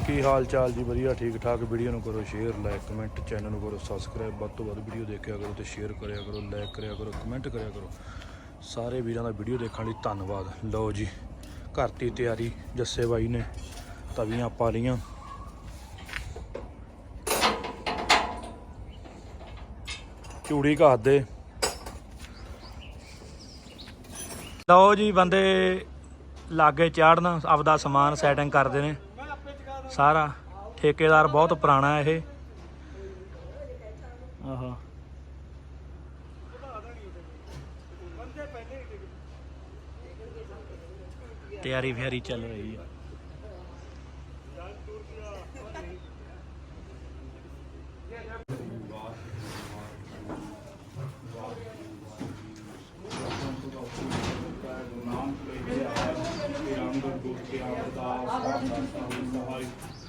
ਕੀ ਹਾਲ ਚਾਲ ਜੀ? ਵਧੀਆ, ਠੀਕ ਠਾਕ। ਵੀਡੀਓ ਨੂੰ ਕਰੋ ਸ਼ੇਅਰ, ਲਾਈਕ, ਕਮੈਂਟ, ਚੈਨਲ ਨੂੰ ਕਰੋ ਸਬਸਕ੍ਰਾਈਬ। ਵੱਧ ਤੋਂ ਵੱਧ ਵੀਡੀਓ ਦੇਖਿਆ ਕਰੋ ਤੇ ਸ਼ੇਅਰ ਕਰਿਆ ਕਰੋ, ਲਾਈਕ ਕਰਿਆ ਕਰੋ, ਕਮੈਂਟ ਕਰਿਆ ਕਰੋ। ਸਾਰੇ ਵੀਰਾਂ ਦਾ ਵੀਡੀਓ ਦੇਖਣ ਲਈ ਧੰਨਵਾਦ। ਲਓ ਜੀ, ਘਰ ਦੀ ਤਿਆਰੀ ਜੱਸੇ ਬਾਈ ਨੇ ਤਵੀਆਂ ਪਾ ਲੀਆਂ ਚੂੜੀ ਘਾਤ ਦੇ ਲਓ ਜੀ, ਬੰਦੇ ਲਾਗੇ ਚਾੜਨ, ਆਪਦਾ ਸਮਾਨ ਸੈਟਿੰਗ ਕਰਦੇ ਨੇ। ਸਾਰਾ ਠੇਕੇਦਾਰ ਬਹੁਤ ਪੁਰਾਣਾ ਇਹ। ਆਹਾ। ਤਿਆਰੀ ਫਿਆਰੀ ਚੱਲ ਰਹੀ ਹੈ।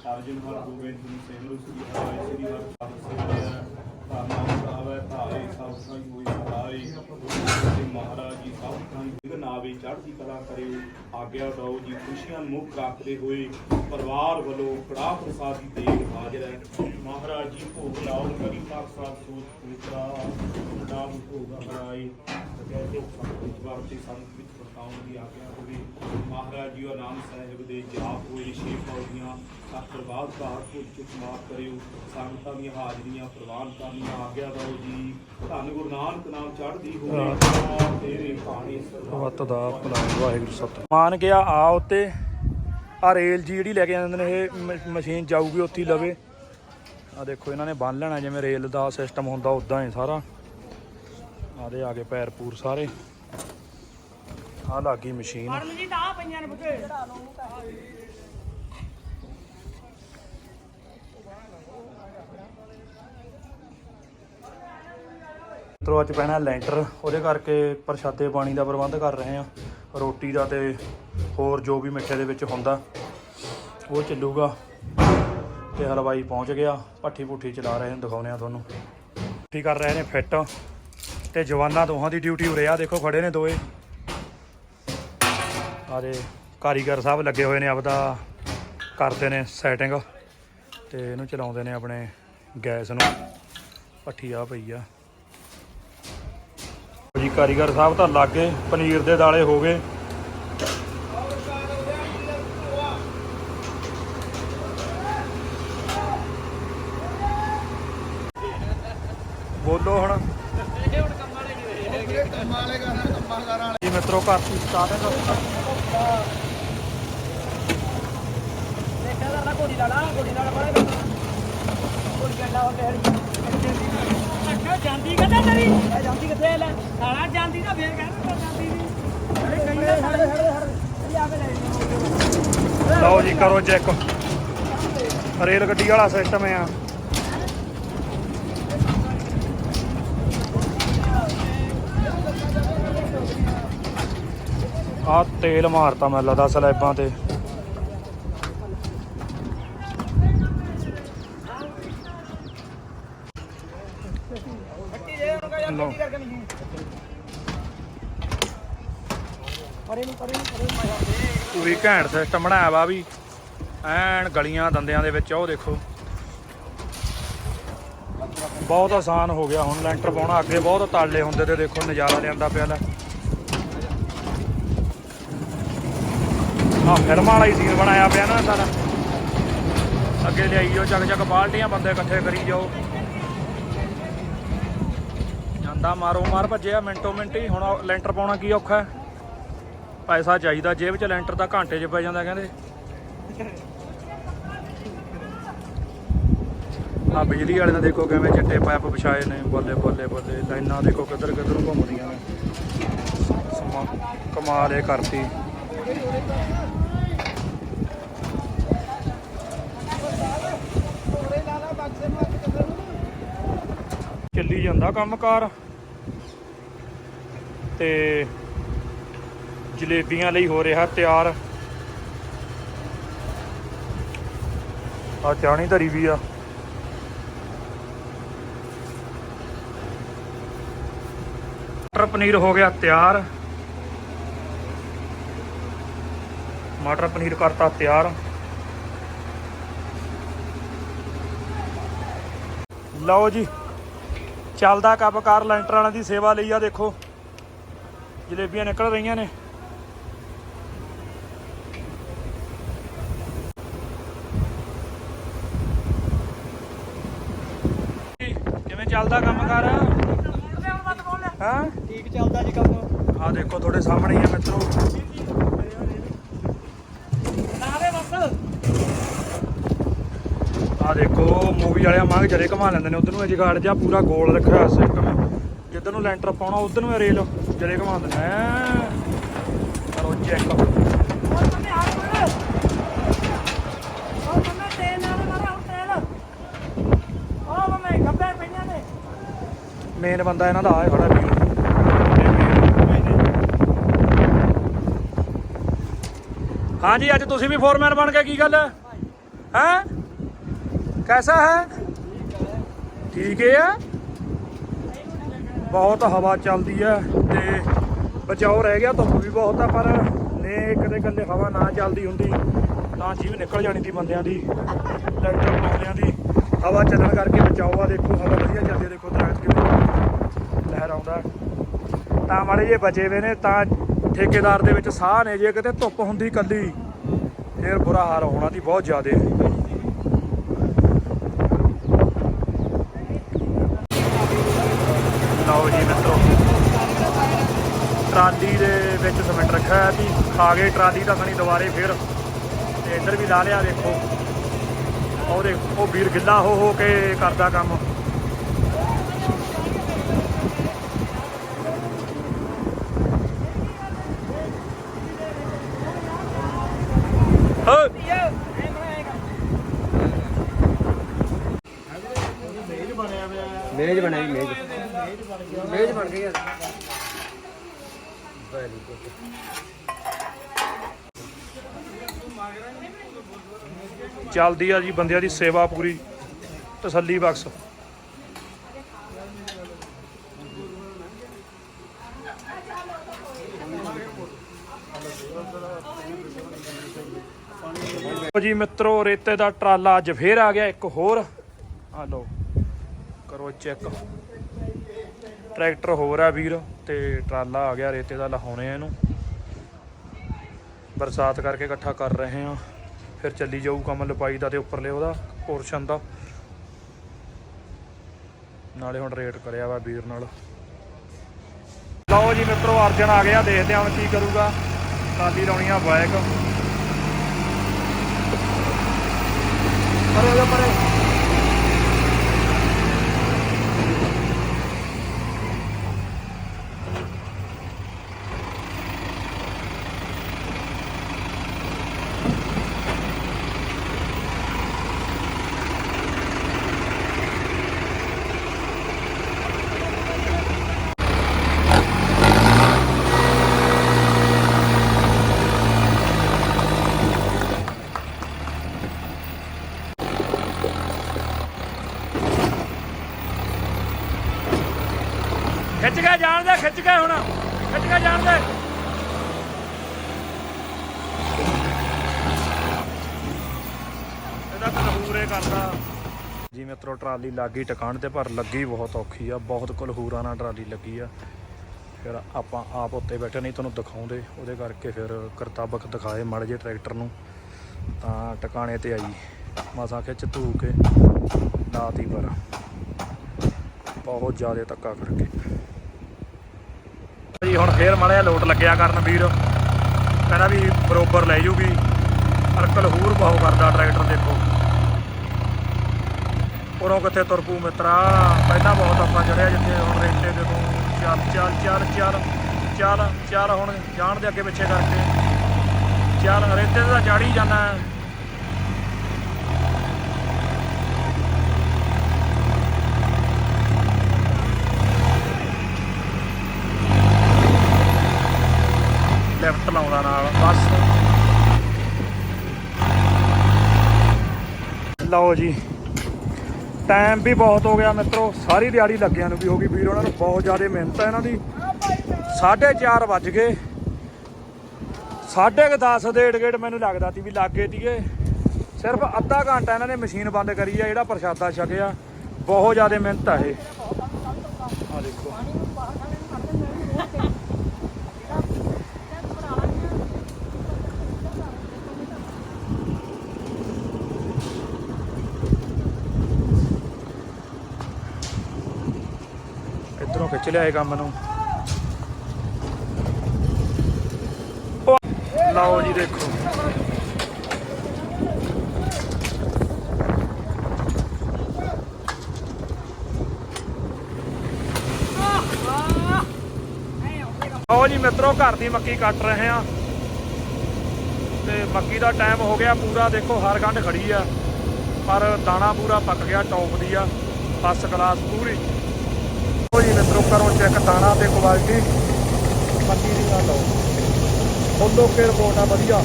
ਅਰਜਨ ਹਰ ਗੋਬਿੰਦ ਸਿੰਘ ਸਿਮਰੂ ਸ੍ਰੀ ਹਰਿ ਸ੍ਰੀ ਹਰਿ ਪਾਤਸ਼ਾਹ ਧਰਮ ਸਾਵੈ ਧਾਰੇ ਸਭ ਸੰਗ ਹੋਈ ਸਹਾਈ ਗੁਰੂ ਮਹਾਰਾਜ ਜੀ ਸਭ ਸੰਗ ਵਿਗਨ ਆਵੇ ਚੜ੍ਹਦੀ ਕਲਾ ਕਰੇ, ਆਗਿਆ ਦਓ ਜੀ, ਖੁਸ਼ੀਆਂ ਨੂੰ ਰੱਖਦੇ ਹੋਏ ਪਰਿਵਾਰ ਵੱਲੋਂ ਕੜਾਹ ਪ੍ਰਸਾਦ ਦੀ ਹਾਜ਼ਰ ਹੈ। ਮਹਾਰਾਜ ਜੀ, ਭੋਗ ਲਾਓ, ਕਰੀ ਪ੍ਰਸਾਦ ਸੋਚ ਪੁੱਤਰਾ ਨਾਮ ਭੋਗ ਬਣਾਈ ਕਹਿੰਦੇ ਸੰਤ ਵਾਰਤੇ ਸੰਤ ਵਿੱਚ ਵਰਤਾਉਣ ਦੀ ਆਗਿਆ ਹੋਵੇ। ਮਹਾਰਾਜ ਜੀ ਨਾਮ ਸਾਹਿਬ ਦੇ ਜਾਪ ਹੋਏ ਛੇ ਪੌੜੀਆਂ ਅਖਰ ਬਾਅਦ ਘਾਟ ਕੋ ਚੁੱਕ ਮਾਫ ਕਰਿਓ। ਸੰਗਤਾਂ ਦੀਆਂ ਹਾਜ਼ਰੀਆਂ ਪ੍ਰਵਾਨ ਕਰਨੀਆਂ ਆਗਿਆ ਦਿਓ ਜੀ। ਧੰਨ ਗੁਰੂ ਨਾਨਕ ਨਾਮ ਚੜ੍ਹਦੀ ਹੋਵੇ। ਤੇਰੇ ਸਰਬੱਤ ਵਤ ਦਾ ਭਲਾ ਵਾਹਿਗੁਰੂ ਸਤਿ ਮਾਨ ਗਿਆ ਆ ਉੱਤੇ ਆ ਰੇਲ ਜੀ ਜਿਹੜੀ ਲੈ ਕੇ ਜਾਂਦੇ ਨੇ ਇਹ ਮਸ਼ੀਨ ਜਾਊਗੀ ਉੱਥੇ ਲਵੇ। ਆ ਦੇਖੋ ਇਹਨਾਂ ਨੇ ਬੰਨ ਲੈਣਾ ਜਿਵੇਂ ਰੇਲ ਦਾ ਸਿਸਟਮ ਹੁੰਦਾ ਉਦਾਂ ਹੀ ਸਾਰਾ। ਆਦੇ ਆ ਗਏ ਪੈਰ ਪੂਰ ਸਾਰੇ। ਆ ਲੱਗੀ ਮਸ਼ੀਨ। ਜੀ ਤਾਂ ਆ ਪਈਆਂ ਨੇ ਬੁੱਢੇ। ਤਰੋ ਅੱਜ ਪੈਣਾ ਲੈਂਟਰ। ਉਹਦੇ ਕਰਕੇ ਪ੍ਰਸ਼ਾਦੇ ਪਾਣੀ ਦਾ ਪ੍ਰਬੰਧ ਕਰ ਰਹੇ ਆ ਰੋਟੀ ਦਾ ਤੇ ਹੋਰ ਜੋ ਵੀ ਮਿੱਠੇ ਦੇ ਵਿੱਚ ਹੁੰਦਾ ਉਹ ਚੱਲੂਗਾ। ਤੇ ਹਲਵਾਈ ਪਹੁੰਚ ਗਿਆ। ਭੱਠੀ ਭੁੱਠੀ ਚਲਾ ਰਹੇ ਨੇ ਦਿਖਾਉਨੇ ਆ ਤੁਹਾਨੂੰ। ਕੀ ਕਰ ਰਹੇ ਨੇ ਫਿੱਟ। ਤੇ ਜਵਾਨਾਂ ਦੋਹਾਂ ਦੀ ਡਿਊਟੀ ਉਰੇ ਆ। ਦੇਖੋ ਖੜੇ ਨੇ ਦੋਏ ਆਰੇ ਕਾਰੀਗਰ ਸਾਹਿਬ ਲੱਗੇ ਹੋਏ ਨੇ ਆਪਦਾ ਕਰਦੇ ਨੇ ਸੈਟਿੰਗ ਤੇ ਇਹਨੂੰ ਚਲਾਉਂਦੇ ਨੇ ਆਪਣੇ ਗੈਸ ਨੂੰ। ਭੱਠੀ ਆ ਪਈ ਆ। ਜੀ ਕਾਰੀਗਰ ਸਾਹਿਬ ਤਾਂ ਲੱਗੇ ਪਨੀਰ ਦੇ ਦਾਲੇ ਹੋ ਗਏ। ਬੋਲੋ ਹੁਣ। ਜੀ ਮਿੱਤਰੋ ਘਰ ਦੀ ਸਟਾਰਟਿੰਗ ਦੇਖਿਆ ਕਰਨਾ ਕੋੜੀ ਲਾਲਾ ਕੋੜੀ ਲਾਲਾ ਬੜਾ ਕੋੜੀ ਗੱਡਾ ਹੋ ਜਾਂਦੀ ਕਿੱਥੇ ਤੇਰੀ ਜਾਂਦੀ ਕਿੱਥੇ ਲੈ ਸਾਲਾ ਜਾਂਦੀ ਤਾਂ ਫੇਰ ਕਹਿੰਦਾ ਜਾਂਦੀ ਨਹੀਂ ਕਈ ਨਾ ਸਾਡੇ ਸਾਡੇ ਸਾਡੇ ਆ ਕੇ ਲੈ ਲਓ ਜੀ ਕਰੋ ਚੈੱਕ। ਰੇਲ ਗੱਡੀ ਵਾਲਾ ਸਿਸਟਮ ਆ। ਆ ਤੇਲ ਮਾਰਤਾ ਮੈਨੂੰ ਲੱਗਦਾ ਸਲੈਬਾਂ ਤੇ। ਫੱਟੀ ਪੂਰੀ ਘੈਂਟ ਸਿਸਟਮ ਬਣਾਇਆ ਵਾ ਵੀ। ਐਨ ਗਲੀਆਂ ਦੰਦਿਆਂ ਦੇ ਵਿੱਚ ਉਹ ਦੇਖੋ। ਬਹੁਤ ਆਸਾਨ ਹੋ ਗਿਆ ਹੁਣ ਲੈਂਟਰ ਪਾਉਣਾ, ਅੱਗੇ ਬਹੁਤ ਤਾਲੇ ਹੁੰਦੇ ਤੇ ਦੇਖੋ ਨਜ਼ਾਰਾ ਲਿਆਂਦਾ ਪਿਆ ਲੈ। ਆ ਫਿਲਮ ਵਾਲਾ ਹੀ ਸੀਨ ਬਣਾਇਆ ਪਿਆ ਨਾ ਸਾਰਾ। ਅੱਗੇ ਲਿਆਈ ਜਾਓ ਚੱਕ ਚੱਕ ਬਾਲਟੀਆਂ ਬੰਦੇ ਇਕੱਠੇ ਕਰੀ ਜਾਓ। ਜਾਂਦਾ ਮਾਰੋ ਮਾਰ ਭੱਜਿਆ, ਮਿੰਟੋ ਮਿੰਟ ਹੀ। ਹੁਣ ਲੈਂਟਰ ਪਾਉਣਾ ਕੀ ਔਖਾ ਹੈ? ਪੈਸਾ ਚਾਹੀਦਾ ਜੇਬ 'ਚ, ਲੈਂਟਰ ਤਾਂ ਘੰਟੇ 'ਚ ਪੈ ਜਾਂਦਾ ਕਹਿੰਦੇ। ਆ ਬਿਜਲੀ ਵਾਲੇ ਦਾ ਦੇਖੋ ਕਿਵੇਂ ਚਿੱਟੇ ਪਾਈਪ ਵਿਛਾਏ ਨੇ, ਬੱਲੇ ਬੱਲੇ ਬੱਲੇ। ਲਾਈਨਾਂ ਦੇਖੋ ਕਿੱਧਰ ਕਿੱਧਰ ਘੁੰਮਦੀਆਂ ਨੇ। ਸਮਾ ਕਮਾਲ ਇਹ ਕਰਤੀ। ਚੱਲੀ ਜਾਂਦਾ ਕੰਮਕਾਰ। ਤੇ ਜਲੇਬੀਆਂ ਲਈ ਹੋ ਰਿਹਾ ਤਿਆਰ। ਆ ਚਾਣੀ ਧਰੀ ਵੀ ਆ। ਮਟਰ ਪਨੀਰ ਹੋ ਗਿਆ ਤਿਆਰ। ਮਟਰ ਪਨੀਰ ਕਰਤਾ ਤਿਆਰ। ਲਓ ਜੀ। ਚੱਲਦਾ ਕੰਮਕਾਰ ਲੈਂਟਰ ਵਾਲਿਆਂ ਦੀ ਸੇਵਾ ਲਈ ਆ ਦੇਖੋ। ਜਲੇਬੀਆਂ ਨਿਕਲ ਰਹੀਆਂ ਨੇ। ਕਿਵੇਂ ਚੱਲਦਾ ਕੰਮਕਾਰ ਹਾਂ? ਠੀਕ ਚੱਲਦਾ ਜੀ ਕੰਮ। ਆ ਦੇਖੋ ਤੁਹਾਡੇ ਸਾਹਮਣੇ ਹੀ ਆ ਮਿੱਤਰੋ ਨਾਰੇ ਬਸ ਆ ਦੇਖੋ ਮੂਵੀ ਵਾਲਿਆਂ ਮੰਗ ਜਰੇ ਘਮਾ ਲੈਂਦੇ ਨੇ। ਉਧਰ ਨੂੰ ਇਹ ਜਗਾੜ ਜਿਹਾ ਪੂਰਾ ਗੋਲ ਰੱਖਿਆ ਹੋਇਆ ਸਿਸਟਮ ਜਿੱਧਰ ਨੂੰ ਲੈਂਟਰ ਪਾਉਣਾ, ਉਧਰ ਨੂੰ ਰੇਲ ਜਰੇ ਘਮਾ ਦਿੰਦੇ ਨੇ। ਕਰੋ ਚੈੱਕ ਮੇਨ ਬੰਦਾ ਇਹਨਾਂ ਦਾ ਆ ਖੜਾ ਵੀਰ ਹਾਂਜੀ, ਅੱਜ ਤੁਸੀਂ ਵੀ ਫੋਰਮੈਨ ਬਣ ਗਏ ਕੀ ਗੱਲ? ਹੈ ਹੈ? ਕੈਸਾ ਹੈ? ਠੀਕ ਹੈ। ਬਹੁਤ ਹਵਾ ਚੱਲਦੀ ਹੈ ਤੇ ਬਚਾਓ ਰਹਿ ਗਿਆ, ਧੁੱਪ ਵੀ ਬਹੁਤ ਆ, ਪਰ ਨੇ ਕਦੇ ਕੱਲੇ ਹਵਾ ਨਾ ਚੱਲਦੀ ਹੁੰਦੀ ਤਾਂ ਜੀਵ ਨਿਕਲ ਜਾਣੀ ਦੀ ਬੰਦਿਆਂ ਦੀ ਲੈਂਟਰ ਬਣਾਉਂਦਿਆਂ ਦੀ। ਹਵਾ ਚੱਲਣ ਕਰਕੇ ਬਚਾਓ ਆ, ਦੇਖੋ ਹਵਾ ਵਧੀਆ ਚੱਲਦੀ ਦੇਖੋ ਦਰਖਤ ਕਿਵੇਂ ਲਹਿਰ ਆਉਂਦਾ। ਤਾਂ ਮਾੜੇ ਜੇ ਬਚੇ ਵੇ ਨੇ, ਤਾਂ ਠੇਕੇਦਾਰ ਦੇ ਵਿੱਚ ਸਾਹ ਨੇ, ਜੇ ਕਿਤੇ ਧੁੱਪ ਹੁੰਦੀ ਕੱਲੀ, ਫੇਰ ਬੁਰਾ ਹਾਲ ਹੋਣਾ ਦੀ ਬਹੁਤ ਜ਼ਿਆਦਾ। ਲਓ ਜੀ ਮਿੱਤਰੋ। ਟਰਾਲੀ ਦੇ ਵਿੱਚ ਸਿਮੈਂਟ ਰੱਖਿਆ ਹੋਇਆ ਸੀ। ਖਾ ਗਏ ਟਰਾਲੀ ਤਾਂ ਖਣੀ ਦੁਬਾਰੇ ਫਿਰ। ਤੇ ਇੱਧਰ ਵੀ ਲਾ ਲਿਆ ਦੇਖੋ। ਉਹਦੇ ਉਹ ਵੀਰ ਗਿੱਲਾ ਹੋ ਹੋ ਕੇ ਕਰਦਾ ਕੰਮ। ਚੱਲਦੀ ਆ ਜੀ, ਬੰਦਿਆਂ ਦੀ ਸੇਵਾ ਪੂਰੀ, ਤਸੱਲੀ ਬਖਸ਼। ਜੀ ਮਿੱਤਰੋ, ਰੇਤੇ ਦਾ ਟਰਾਲਾ ਅੱਜ ਫੇਰ ਆ ਗਿਆ, ਇੱਕ ਹੋਰ। ਆ ਲਓ, ਕਰੋ ਚੈੱਕ। ਟਰੈਕਟਰ ਹੋਰ ਆ ਵੀਰ, ਤੇ ਟਰਾਲਾ ਆ ਗਿਆ ਰੇਤੇ ਦਾ, ਲਹਾਉਣੇ ਆ ਇਹਨੂੰ। ਬਰਸਾਤ ਕਰਕੇ ਇਕੱਠਾ ਕਰ ਰਹੇ ਆ। ਫਿਰ ਚੱਲੀ ਜਾਊ ਕੰਮ ਲਪਾਈ ਦਾ ਤੇ ਉੱਪਰਲੇ ਉਹਦਾ ਪੋਰਸ਼ਨ ਦਾ। ਨਾਲੇ ਹੁਣ ਰੇਟ ਕਰਿਆ ਵਾ ਵੀਰ ਨਾਲ। ਲਓ ਜੀ ਮਿੱਤਰੋ, ਅਰਜਨ ਆ ਗਿਆ, ਦੇਖਦੇ ਹਾਂ ਹੁਣ ਕੀ ਕਰੂਗਾ। ਟਰਾਲੀ ਲਾਉਣੀ ਆ ਬਾਈਕ ਪਰੇ ਪਰੇ। ਕੇ ਜਾਣ ਦੇ ਖਿੱਚ ਕੇ ਹੁਣ ਖਿੱਚ ਕੇ ਜਾਣ ਦੇ। ਇਹਦਾ ਕਲਹੂਰੇ ਕਰਦਾ। ਜੀ ਮਿੱਤਰੋ ਟਰਾਲੀ ਲੱਗੀ ਟਿਕਾਣ ਤੇ ਪਰ ਲੱਗੀ ਬਹੁਤ ਔਖੀ ਆ। ਬਹੁਤ ਕਲਹੂਰਾਂ ਨਾਲ ਟਰਾਲੀ ਲੱਗੀ ਆ। ਫਿਰ ਆਪਾਂ ਆਪ ਉੱਤੇ ਬੈਠੇ ਨਹੀਂ ਤੁਹਾਨੂੰ ਦਿਖਾਉਂਦੇ। ਉਹਦੇ ਕਰਕੇ ਫਿਰ ਕਰਤੱਵਕ ਦਿਖਾਏ ਮੜ ਜੇ ਟਰੈਕਟਰ ਨੂੰ। ਤਾਂ ਟਿਕਾਣੇ ਤੇ ਆਈ। ਮਸਾਂ ਖਿੱਚ ਧੂ ਕੇ ਲਾਤੀ ਪਰ। ਬਹੁਤ ਜ਼ਿਆਦਾ ਧੱਕਾ ਕਰਕੇ। ਜੀ ਹੁਣ ਫੇਰ ਮੜਿਆ ਲੋਟ ਲੱਗਿਆ ਕਰਨ ਵੀਰ। ਕਹਿੰਦਾ ਵੀ ਬਰੋਬਰ ਲੈ ਜੂਗੀ। ਅਰਕਲ ਕਲਹੂਰ ਬਹੁ ਕਰਦਾ ਟਰੈਕਟਰ ਦੇਖੋ। ਉਰੋਂ ਕਿੱਥੇ ਤੁਰਪੂ ਮਿੱਤਰਾ? ਪਹਿਲਾਂ ਬਹੁਤ ਆਪਾਂ ਚੜਿਆ ਜਿੱਥੇ ਹੁਣ ਰੇਤੇ ਦੇ ਤੋਂ। ਚੱਲ ਚੱਲ ਚੱਲ ਚੱਲ ਚੱਲ ਚੱਲ ਹੁਣ ਜਾਣ ਦੇ ਅੱਗੇ ਪਿੱਛੇ ਕਰਕੇ। ਚੱਲ ਰੇਤੇ ਤੇ ਤਾਂ ਜਾੜੀ ਜਾਣਾ ਲੈਫਟ ਲਾਉਂਦਾ ਨਾਲ ਬਸ ਲਓ ਜੀ। ਟਾਈਮ ਵੀ ਬਹੁਤ ਹੋ ਗਿਆ ਮਿੱਤਰੋ, ਸਾਰੀ ਦਿਹਾੜੀ ਲੱਗਿਆਂ ਨੂੰ ਵੀ ਹੋ ਗਈ ਵੀਰ, ਉਹਨਾਂ ਨੂੰ ਬਹੁਤ ਜ਼ਿਆਦਾ ਮਿਹਨਤ ਹੈ ਇਹਨਾਂ ਦੀ। 4:30 ਵੱਜ ਗਏ। ਸਾਢੇ ਕੁ 10 ਦੇ ਏੜ ਮੈਨੂੰ ਲੱਗਦਾ ਸੀ ਵੀ ਲੱਗੇ ਤੀਗੇ ਸਿਰਫ ਅੱਧਾ ਘੰਟਾ ਇਹਨਾਂ ਨੇ ਮਸ਼ੀਨ ਬੰਦ ਕਰੀ ਆ, ਜਿਹੜਾ ਪ੍ਰਸ਼ਾਦਾ ਛਕਿਆ। ਬਹੁਤ ਜ਼ਿਆਦਾ ਮਿਹਨਤ ਆ ਇਹ। ਆ ਦੇਖੋ। ਇਧਰੋਂ ਖਿੱਚ ਕੰਮ ਨੂੰ। ਉਹ ਲਓ ਜੀ ਦੇਖੋ। ਲਓ ਜੀ ਮਿੱਤਰੋ, ਘਰ ਦੀ ਮੱਕੀ ਕੱਟ ਰਹੇ ਆ ਤੇ ਮੱਕੀ ਦਾ ਟਾਈਮ ਹੋ ਗਿਆ ਪੂਰਾ, ਦੇਖੋ ਹਰ ਗੰਢ ਖੜੀ ਆ। ਪਰ ਦਾਣਾ ਪੂਰਾ ਪੱਕ ਗਿਆ, ਟੌਪ ਦੀ ਆ। ਫਸਟ ਕਲਾਸ ਪੂਰੀ। ਕਰੋ ਚੈੱਕ ਦਾਣਾ ਤੇ ਕੁਆਲਿਟੀ ਮੱਕੀ ਦੀ ਗੱਲ ਲਓ ਫੁੱਲ ਓਕੇ ਰਿਪੋਰਟ ਆ ਵਧੀਆ।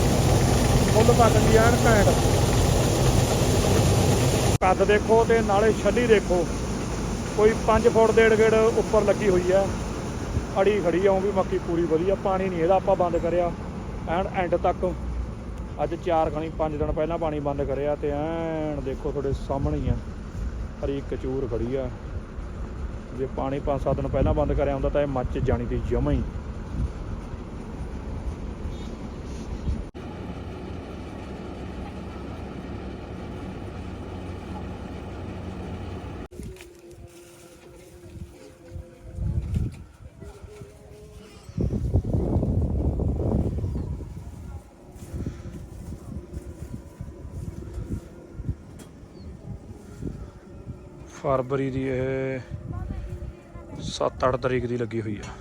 ਫੁੱਲ ਪੱਕਦੀ ਐਨ ਘੈਂਟ। ਕੱਦ ਦੇਖੋ ਤੇ ਨਾਲੇ ਛੱਲੀ ਦੇਖੋ। ਕੋਈ 5 ਫੁੱਟ, ਡੇਢ ਗੇੜ ਉੱਪਰ ਲੱਗੀ ਹੋਈ ਹੈ ਅੜੀ ਖੜੀ ਆ ਵੀ ਮੱਕੀ ਪੂਰੀ ਵਧੀਆ। ਪਾਣੀ ਨਹੀਂ ਇਹਦਾ ਆਪਾਂ ਬੰਦ ਕਰਿਆ। ਐਨ ਐਂਡ ਤੱਕ। ਅੱਜ ਚਾਰ ਖਣੀ 5 ਦਿਨ ਪਹਿਲਾਂ ਪਾਣੀ ਬੰਦ ਕਰਿਆ ਤੇ ਐਨ ਦੇਖੋ ਤੁਹਾਡੇ ਸਾਹਮਣੇ ਹੀ ਆ। ਹਰੀ ਕਚੂਰ ਖੜੀ ਆ। ਜੇ ਪਾਣੀ 5-7 ਦਿਨ ਪਹਿਲਾਂ ਬੰਦ ਕਰਿਆ ਹੁੰਦਾ ਤਾਂ ਇਹ ਮੱਚ ਜਾਣੀ ਦੀ ਜਮਾ ਹੀ। ਫਰਵਰੀ ਦੀ ਇਹ 7-8 ਤਰੀਕ ਦੀ ਲੱਗੀ ਹੋਈ ਆ।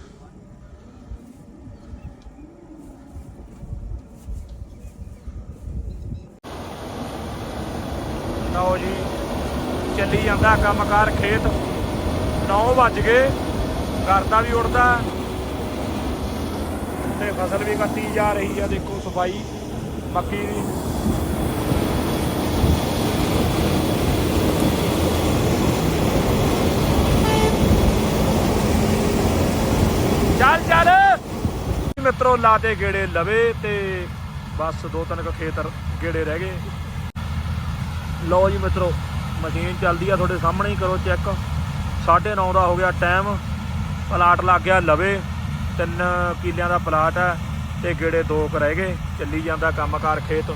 ਲਓ ਜੀ, ਚੱਲੀ ਜਾਂਦਾ ਕੰਮਕਾਰ ਖੇਤ। 9 ਵੱਜ ਗਏ ਕਰਦਾ ਵੀ ਉੜਦਾ ਤੇ ਫਸਲ ਵੀ ਕੱਟੀ ਜਾ ਰਹੀ ਆ, ਦੇਖੋ ਸਫ਼ਾਈ, ਮੱਕੀ ਦੀ ਚੱਲ ਚੱਲ ਮਿੱਤਰੋ ਲਾਤੇ ਗੇੜੇ ਲਵੇ ਤੇ ਬਸ ਦੋ ਤਿੰਨ ਕੁ ਖੇਤਰ ਗੇੜੇ ਰਹਿ ਗਏ। ਲਓ ਜੀ ਮਿੱਤਰੋ, ਮਸ਼ੀਨ ਚੱਲਦੀ ਆ ਤੁਹਾਡੇ ਸਾਹਮਣੇ ਹੀ, ਕਰੋ ਚੈੱਕ। 9:30 ਦਾ ਹੋ ਗਿਆ ਟਾਈਮ, ਪਲਾਟ ਲੱਗ ਗਿਆ ਲਵੇ। ਤਿੰਨ ਕਿੱਲਿਆਂ ਦਾ ਪਲਾਟ ਹੈ ਤੇ ਗੇੜੇ ਦੋ ਕੁ ਰਹਿ ਗਏ। ਚੱਲੀ ਜਾਂਦਾ ਕੰਮਕਾਰ ਖੇਤ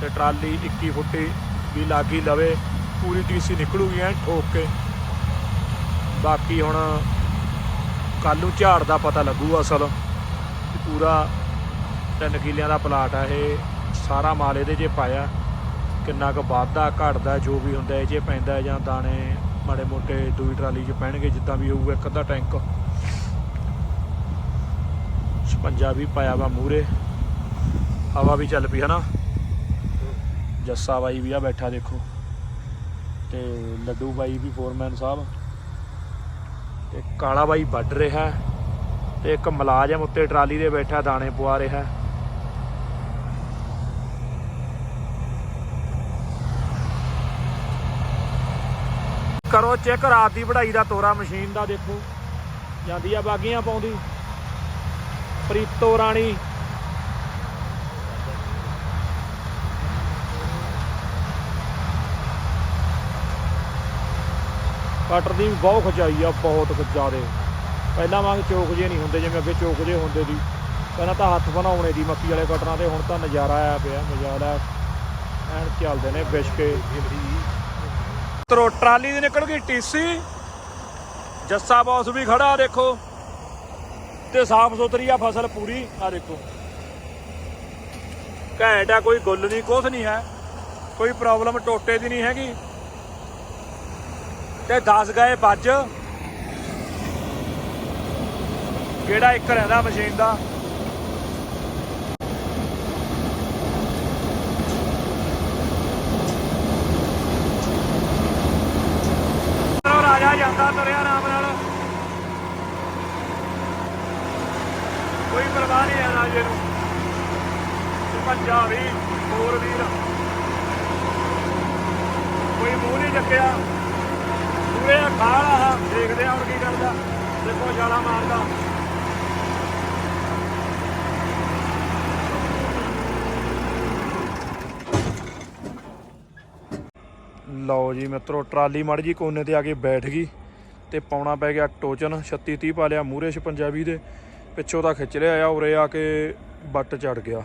ਤੇ ਟਰਾਲੀ 21 ਫੁੱਟੀ ਵੀ ਲਾਗੀ ਲਵੇ। ਪੂਰੀ ਟੀਸੀ ਨਿਕਲੂਗੀ ਐ ਠੋਕ ਕੇ। ਬਾਕੀ ਹੁਣ ਕੱਲ ਨੂੰ ਝਾੜ ਦਾ ਪਤਾ ਲੱਗੂਗਾ ਅਸਲ। ਪੂਰਾ ਤਿੰਨ ਕਿੱਲਿਆਂ ਦਾ ਪਲਾਟ ਆ ਇਹ। ਸਾਰਾ ਮਾਲ ਇਹਦੇ 'ਚ ਪਾਇਆ। ਕਿੰਨਾ ਕੁ ਵਾਧਾ ਘਟਦਾ, ਜੋ ਵੀ ਹੁੰਦਾ ਇਹ 'ਚ ਪੈਂਦਾ ਜਾਂ ਦਾਣੇ ਮਾੜੇ ਮੋਟੇ ਦੂਈ ਟਰਾਲੀ 'ਚ ਪੈਣਗੇ, ਜਿੱਦਾਂ ਵੀ ਹੋਊਗਾ ਇੱਕ ਅੱਧਾ ਟੈਂਕ। ਛਪੰਜਾ ਵੀ ਪਾਇਆ ਵਾ ਮੂਰੇ ਹਵਾ ਵੀ ਚੱਲ ਪਈ, ਹਨਾ? ਜੱਸਾ ਬਾਈ ਵੀ ਆ ਬੈਠਾ, ਦੇਖੋ। ਤੇ ਲੱਡੂ ਬਾਈ ਵੀ ਫੋਰਮੈਨ ਸਾਹਿਬ। ਤੇ ਕਾਲਾ ਬਾਈ ਵੱਢ ਰਿਹਾ। ਤੇ ਇੱਕ ਮੁਲਾਜ਼ਮ ਉੱਤੇ ਟਰਾਲੀ ਦੇ ਬੈਠਾ ਦਾਣੇ ਪਵਾ ਰਿਹਾ। ਕਰੋ ਚੈੱਕ, ਰਾਤ ਦੀ ਵਢਾਈ ਦਾ ਤੋਰਾ ਮਸ਼ੀਨ ਦਾ ਦੇਖੋ। ਜਾਂਦੀ ਆ ਬਾਗੀਆਂ ਪਾਉਂਦੀ। ਪ੍ਰੀਤੋ ਰਾਣੀ। ਕਟਰ ਦੀ ਵੀ ਬਹੁਤ ਖਚਾਈ ਆ, ਬਹੁਤ ਜ਼ਿਆਦੇ। ਪਹਿਲਾਂ ਵਾਂਗ ਚੋਕ ਜੇ ਨਹੀਂ ਹੁੰਦੇ, ਜਿਵੇਂ ਅੱਗੇ ਚੋਕ ਜੇ ਹੁੰਦੇ ਸੀ। ਪਹਿਲਾਂ ਤਾਂ ਹੱਥ ਬਣਾਉਣੇ ਦੀ ਮੱਕੀ ਵਾਲੇ ਕਟਰਾਂ ਤੇ, ਹੁਣ ਤਾਂ ਨਜ਼ਾਰਾ ਆਇਆ ਪਿਆ, ਨਜ਼ਾਰਾ ਐਨ ਚੱਲਦੇ ਨੇ ਵਿਸ਼ਕੇ ਤਰੋ ਟਰਾਲੀ ਦੀ ਨਿਕਲ ਗਈ ਟੀਸੀ। ਜੱਸਾ ਬੌਸ ਵੀ ਖੜਾ, ਦੇਖੋ। ਤੇ ਸਾਫ਼ ਸੁਥਰੀ ਆ ਫਸਲ ਪੂਰੀ, ਆ ਦੇਖੋ। ਘੈਂਟ ਆ, ਕੋਈ ਗੁੱਲ ਨਹੀਂ, ਕੁਛ ਨਹੀਂ ਹੈ। ਕੋਈ ਪ੍ਰੋਬਲਮ ਟੋਟੇ ਦੀ ਨਹੀਂ ਹੈਗੀ। ਤੇ 10 ਗਏ ਵੱਜ ਕਿਹੜਾ ਇੱਕ ਰਹਿੰਦਾ ਮਸ਼ੀਨ ਦਾ। ਰਾਜਾ ਜਾਂਦਾ ਤੁਰਿਆ ਆਰਾਮ ਨਾਲ। ਕੋਈ ਪਰਵਾਹ ਨਹੀਂ ਹੈ ਰਾਜੇ ਨੂੰ। ਪੰਜਾ ਵੀ, ਹੋਰ ਵੀਰ। ਕੋਈ ਮੂੰਹ ਨਹੀਂ ਚੱਕਿਆ। ਪੂਰੇ ਖਾਲ ਆ, ਦੇਖਦੇ ਆ ਹੁਣ ਕੀ ਕਰਦਾ। ਦੇਖੋ, ਜਾਲਾ ਮਾਰਦਾ। ਲਓ ਜੀ ਮਿੱਤਰੋ, ਟਰਾਲੀ ਮੜ ਜੀ ਕੋਨੇ ਤੇ ਆ ਕੇ ਬੈਠ ਗਈ ਤੇ ਪਾਉਣਾ ਪੈ ਗਿਆ ਟੋਚਨ 36 30 ਪਾ ਲਿਆ ਮੂਰੇ 56 20 ਦੇ, ਪਿੱਛੋਂ ਤਾਂ ਖਿੱਚ ਲਿਆ ਆ, ਉਰੇ ਆ ਕੇ ਬੱਟ ਚੜ ਗਿਆ।